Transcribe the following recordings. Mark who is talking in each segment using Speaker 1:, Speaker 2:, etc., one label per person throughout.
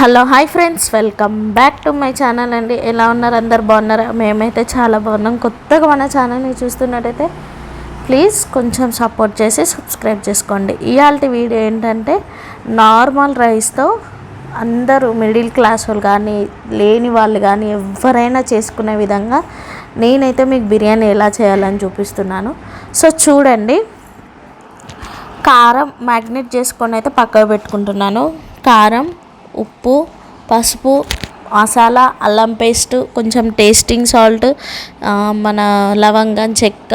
Speaker 1: Hello hi friends. Welcome back to my channel అండి. ఎలా ఉన్నారు? అందరు బాగున్నారా? మేమైతే చాలా బాగున్నాం. కొత్తగా మన ఛానల్ని చూస్తున్నట్టయితే ప్లీజ్ కొంచెం సపోర్ట్ చేసి సబ్స్క్రైబ్ చేసుకోండి. ఇవాళ వీడియో ఏంటంటే నార్మల్ రైస్తో అందరూ మిడిల్ క్లాస్ వాళ్ళు కానీ లేని వాళ్ళు కానీ ఎవరైనా చేసుకునే విధంగా నేనైతే మీకు బిర్యానీ ఎలా చేయాలని చూపిస్తున్నాను. సో చూడండి. కారం మ్యాగ్నెట్ చేసుకొని అయితే పక్కకు పెట్టుకుంటున్నాను. కారం ఉప్పు పసుపు మసాలా అల్లం పేస్ట్ కొంచెం టేస్టింగ్ సాల్ట్ మన లవంగం చెక్క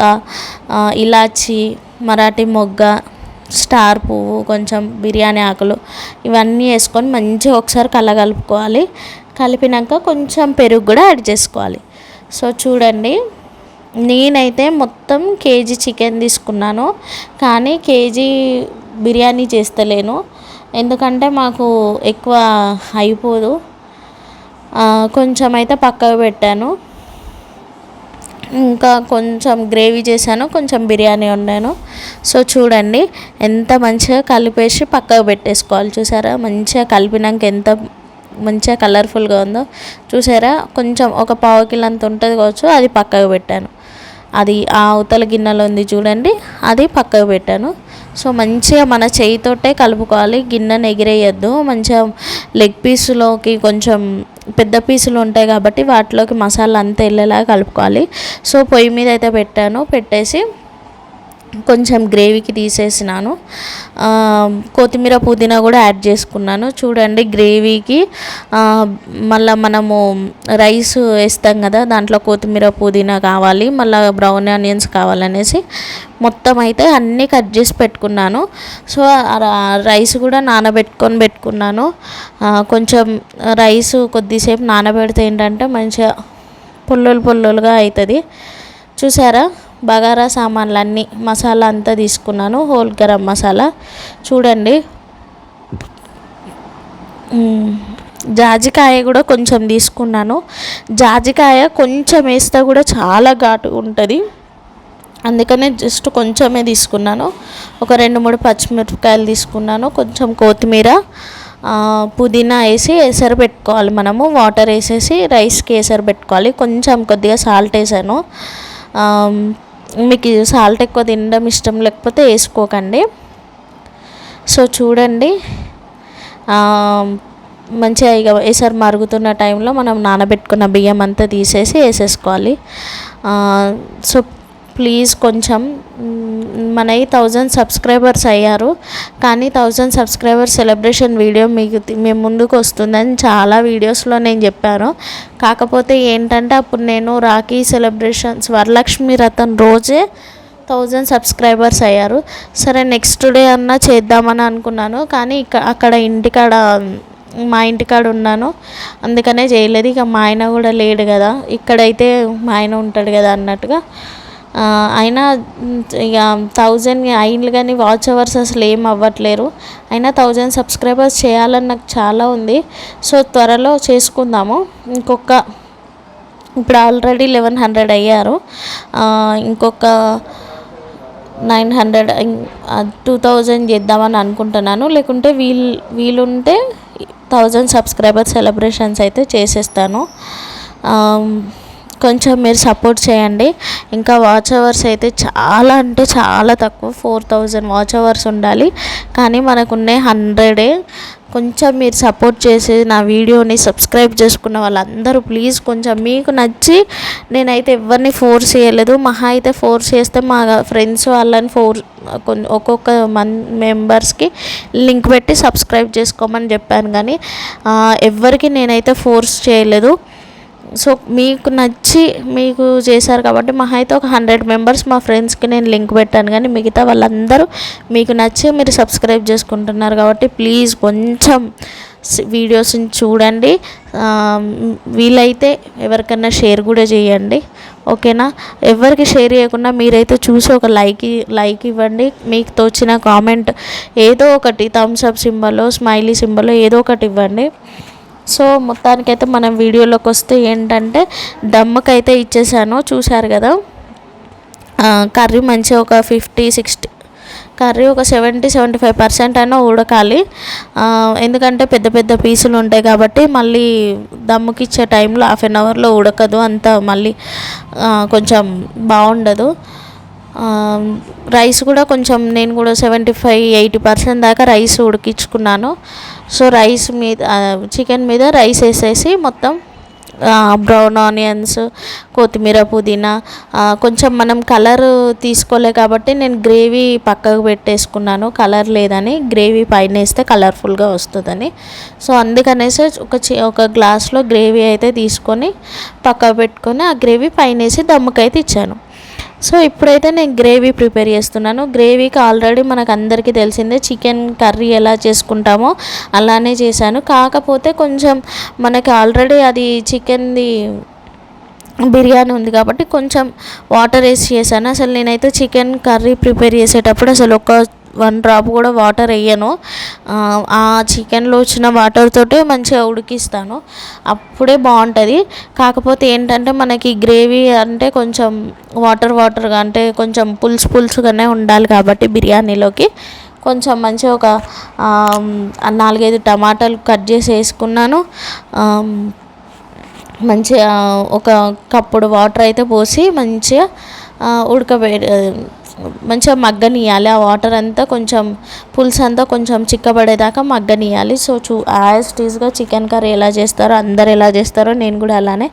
Speaker 1: ఇలాచి మరాఠీ మొగ్గ స్టార్ పువ్వు కొంచెం బిర్యానీ ఆకులు ఇవన్నీ వేసుకొని మంచిగా ఒకసారి కలగలుపుకోవాలి. కలిపినాక కొంచెం పెరుగు కూడా యాడ్ చేసుకోవాలి. సో చూడండి నేనైతే మొత్తం కేజీ చికెన్ తీసుకున్నాను కానీ కేజీ బిర్యానీ చేస్తలేను. ఎందుకంటే మాకు ఎక్కువ అయిపోదు. కొంచెం అయితే పక్కకు పెట్టాను. ఇంకా కొంచెం గ్రేవీ చేశాను కొంచెం బిర్యానీ వండాను. సో చూడండి ఎంత మంచిగా కలిపేసి పక్కకు పెట్టేసుకోవాలి చూసారా? మంచిగా కలిపినాక ఎంత మంచిగా కలర్ఫుల్గా ఉందో. చూసారా? కొంచెం ఒక పావు కిలో అంత ఉంటుంది కావచ్చు అది పక్కకు పెట్టాను. అది ఆ అవతల గిన్నెలో ఉంది చూడండి అది పక్కకు పెట్టాను. సో మంచిగా మన చేయితోటే కలుపుకోవాలి గిన్నెను ఎగిరేయద్దు. మంచిగా లెగ్ పీసులోకి కొంచెం పెద్ద పీసులు ఉంటాయి కాబట్టి వాటిలోకి మసాలా అంతా వెళ్ళేలాగా కలుపుకోవాలి. సో పొయ్యి మీద అయితే పెట్టాను పెట్టేసి కొంచెం గ్రేవీకి తీసేసినాను. కొత్తిమీర పుదీనా కూడా యాడ్ చేసుకున్నాను. చూడండి గ్రేవీకి మళ్ళీ మనము రైస్ వేస్తాం కదా దాంట్లో కొత్తిమీర పుదీనా కావాలి మళ్ళీ బ్రౌన్ ఆనియన్స్ కావాలనేసి మొత్తం అయితే అన్నీ కట్ చేసి పెట్టుకున్నాను. సో రైస్ కూడా నానబెట్టుకొని పెట్టుకున్నాను. కొంచెం రైస్ కొద్దిసేపు నానబెడితే ఏంటంటే మంచిగా పొల్లులు పుల్లలుగా అవుతుంది. చూసారా? బగారా సామాన్లు అన్నీ మసాలా అంతా తీసుకున్నాను హోల్ గరం మసాలా. చూడండి. జాజికాయ కూడా కొంచెం తీసుకున్నాను. జాజికాయ కొంచెం వేస్తే కూడా చాలా ఘాటు ఉంటుంది. అందుకనే జస్ట్ కొంచెమే తీసుకున్నాను. ఒక రెండు మూడు పచ్చిమిరపకాయలు తీసుకున్నాను. కొంచెం కొత్తిమీర పుదీనా వేసి ఎసరు పెట్టుకోవాలి మనము. వాటర్ వేసేసి రైస్కి ఎసరు పెట్టుకోవాలి. కొంచెం కొద్దిగా సాల్ట్ వేసాను. మీకు సాల్ట్ ఎక్కువ తినడం ఇష్టం లేకపోతే వేసుకోకండి. సో చూడండి మంచిగా ఇక ఎసరు మరుగుతున్న టైంలో మనం నానబెట్టుకున్న బియ్యం అంతా తీసేసి వేసేసుకోవాలి. సో ప్లీజ్ కొంచెం మనవి థౌజండ్ సబ్స్క్రైబర్స్ అయ్యారు. కానీ థౌజండ్ సబ్స్క్రైబర్ సెలబ్రేషన్ వీడియో మీకు మేము ముందుకు వస్తుందని చాలా వీడియోస్లో నేను చెప్పాను. కాకపోతే ఏంటంటే అప్పుడు నేను రాఖీ సెలబ్రేషన్స్ వరలక్ష్మి రథం రోజే థౌజండ్ సబ్స్క్రైబర్స్ అయ్యారు. సరే నెక్స్ట్ డే అన్నా చేద్దామని అనుకున్నాను. కానీ ఇక్కడ అక్కడ ఇంటికాడ మా ఇంటికాడ ఉన్నాను. అందుకనే చేయలేదు. ఇక మా ఆయన కూడా లేడు కదా. ఇక్కడైతే మా ఆయన ఉంటాడు కదా అన్నట్టుగా. అయినా ఇక థౌజండ్ అయిండ్లు కానీ వాచ్ అవర్స్ అసలు ఏం అవ్వట్లేరు. అయినా థౌజండ్ సబ్స్క్రైబర్స్ చేయాలని నాకు చాలా ఉంది. సో త్వరలో చేసుకుందాము. ఇంకొక ఇప్పుడు ఆల్రెడీ లెవెన్ హండ్రెడ్ అయ్యారు. ఇంకొక నైన్ హండ్రెడ్ టూ థౌజండ్ చేద్దామని అనుకుంటున్నాను. లేకుంటే వీల్ వీలుంటే థౌజండ్ సబ్స్క్రైబర్ సెలబ్రేషన్స్ అయితే చేసేస్తాను. కొంచెం మీరు సపోర్ట్ చేయండి. ఇంకా వాచ్ అవర్స్ అయితే చాలా అంటే చాలా తక్కువ. ఫోర్ థౌజండ్ వాచ్ అవర్స్ ఉండాలి. కానీ మనకున్నే హండ్రెడే కొంచెం మీరు సపోర్ట్ చేసి నా వీడియోని సబ్స్క్రైబ్ చేసుకున్న వాళ్ళందరూ ప్లీజ్ కొంచెం మీకు నచ్చి నేనైతే ఎవరిని ఫోర్స్ చేయలేదు. మహా అయితే ఫోర్స్ చేస్తే మా ఫ్రెండ్స్ వాళ్ళని ఫోర్ ఒక్కొక్క మన్ మెంబర్స్కి లింక్ పెట్టి సబ్స్క్రైబ్ చేసుకోమని చెప్పాను. కానీ ఎవరికి నేనైతే ఫోర్స్ చేయలేదు. సో మీకు నచ్చి మీకు చేశారు కాబట్టి మా అయితే ఒక హండ్రెడ్ మెంబర్స్ మా ఫ్రెండ్స్కి నేను లింక్ పెట్టాను. కానీ మిగతా వాళ్ళందరూ మీకు నచ్చి మీరు సబ్స్క్రైబ్ చేసుకుంటున్నారు కాబట్టి ప్లీజ్ కొంచెం వీడియోస్ని చూడండి. వీలైతే ఎవరికైనా షేర్ కూడా చేయండి. ఓకేనా? ఎవరికి షేర్ చేయకుండా మీరైతే చూసి ఒక లైక్ లైక్ ఇవ్వండి. మీకు తోచిన కామెంట్ ఏదో ఒకటి thumbs up symbol smiley symbol ఏదో ఒకటి ఇవ్వండి. సో మొత్తానికైతే మనం వీడియోలోకి వస్తే ఏంటంటే దమ్మకైతే ఇచ్చేసాను చూశారు కదా. కర్రీ మంచిగా ఒక ఫిఫ్టీ సిక్స్టీ కర్రీ ఒక సెవెంటీ సెవెంటీ ఫైవ్ పర్సెంట్ అయినా ఉడకాలి. ఎందుకంటే పెద్ద పెద్ద పీసులు ఉంటాయి కాబట్టి మళ్ళీ దమ్ముకి ఇచ్చే టైంలో హాఫ్ అన్ అవర్లో ఉడకదు అంత మళ్ళీ కొంచెం బాగుండదు. రైస్ కూడా కొంచెం నేను కూడా సెవెంటీ ఫైవ్ ఎయిటీ పర్సెంట్ దాకా రైస్ ఉడికించుకున్నాను. సో రైస్ మీద చికెన్ మీద రైస్ వేసేసి మొత్తం బ్రౌన్ ఆనియన్స్ కొత్తిమీర పుదీనా కొంచెం మనం కలర్ తీసుకోలే కాబట్టి నేను గ్రేవీ పక్కకు పెట్టేసుకున్నాను. కలర్ లేదని గ్రేవీ పైన వేస్తే కలర్ఫుల్గా వస్తుందని. సో అందుకనేసి ఒక ఒక గ్లాస్లో గ్రేవీ అయితే తీసుకొని పక్కకు పెట్టుకొని ఆ గ్రేవీ పైన వేసి దమ్ముకైతే ఇచ్చాను. సో ఇప్పుడైతే నేను గ్రేవీ ప్రిపేర్ చేస్తున్నాను. గ్రేవీకి ఆల్రెడీ మనకు అందరికీ తెలిసిందే చికెన్ కర్రీ ఎలా చేసుకుంటామో అలానే చేశాను. కాకపోతే కొంచెం మనకి ఆల్రెడీ అది చికెన్ది బిర్యానీ ఉంది కాబట్టి కొంచెం వాటర్ వేసి చేశాను. అసలు నేనైతే చికెన్ కర్రీ ప్రిపేర్ చేసేటప్పుడు అసలు ఒక వన్ డ్రాప్ కూడా వాటర్ వేయను. ఆ చికెన్లో వచ్చిన వాటర్ తోటే మంచిగా ఉడికిస్తాను. అప్పుడే బాగుంటుంది. కాకపోతే ఏంటంటే మనకి గ్రేవీ అంటే కొంచెం వాటర్ వాటర్గా అంటే కొంచెం పులుసు పులుసుగానే ఉండాలి కాబట్టి బిర్యానీలోకి. కొంచెం మంచిగా ఒక నాలుగైదు టమాటాలు కట్ చేసి వేసుకున్నాను. మంచిగా ఒక కప్పుడు వాటర్ అయితే పోసి మంచిగా ఉడకబె మంచిగా మగ్గనియాలి. ఆ వాటర్ అంతా కొంచెం పులుసు అంతా కొంచెం చిక్కబడేదాకా మగ్గనియాలి. సో చూ యాజ్ టీజ్గా చికెన్ కర్రీ ఎలా చేస్తారో అందరు ఎలా చేస్తారో నేను కూడా అలానే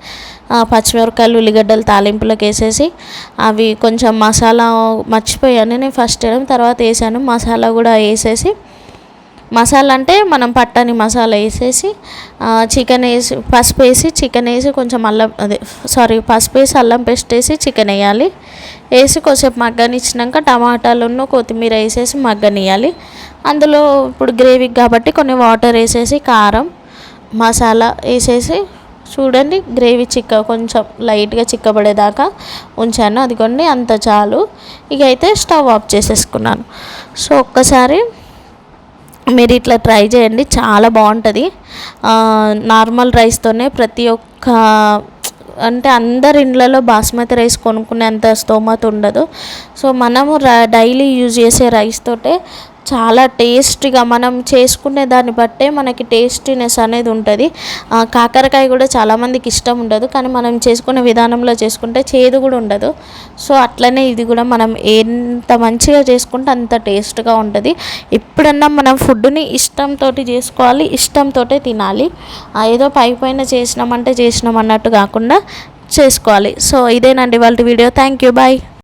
Speaker 1: పచ్చిమిరపకాయలు ఉల్లిగడ్డలు తాలింపులకు వేసేసి అవి కొంచెం మసాలా మర్చిపోయాను. నేను ఫస్ట్ వేయడం తర్వాత వేసాను. మసాలా కూడా వేసేసి మసాలా అంటే మనం పట్టని మసాలా వేసేసి చికెన్ వేసి పసుపు వేసి చికెన్ వేసి కొంచెం అల్లం అదే సారీ పసుపు వేసి అల్లం పేస్ట్ వేసి చికెన్ వేయాలి. వేసి కొద్దిసేపు మగ్గనిచ్చినాక టమాటాలను కొత్తిమీర వేసేసి మగ్గనియాలి అందులో ఇప్పుడు గ్రేవీకి కాబట్టి కొన్ని వాటర్ వేసేసి కారం మసాలా వేసేసి చూడండి గ్రేవీ చిక్క కొంచెం లైట్గా చిక్కబడేదాకా ఉంచాను. అదిగోండి అంత చాలు. ఇక అయితే స్టవ్ ఆఫ్ చేసేసుకున్నాను. సో ఒక్కసారి మీరు ఇట్లా ట్రై చేయండి చాలా బాగుంటుంది. నార్మల్ రైస్తోనే ప్రతి ఒక్క అంటే అందరి ఇండ్లలో బాస్మతి రైస్ కొనుక్కునేంత స్తోమత ఉండదు. సో మనము డైలీ యూజ్ చేసే రైస్ తోటే చాలా టేస్టీగా మనం చేసుకునే దాన్ని బట్టే మనకి టేస్టీనెస్ అనేది ఉంటుంది. కాకరకాయ కూడా చాలామందికి ఇష్టం ఉండదు. కానీ మనం చేసుకునే విధానంలో చేసుకుంటే చేదు కూడా ఉండదు. సో అట్లనే ఇది కూడా మనం ఎంత మంచిగా చేసుకుంటే అంత టేస్ట్గా ఉంటుంది. ఎప్పుడన్నా మనం ఫుడ్ని ఇష్టంతో చేసుకోవాలి ఇష్టంతో తినాలి. ఏదో పై పైన చేసినామంటే చేసినాం అన్నట్టు కాకుండా చేసుకోవాలి. సో ఇదేనండి వాళ్ళ వీడియో. Thank you bye.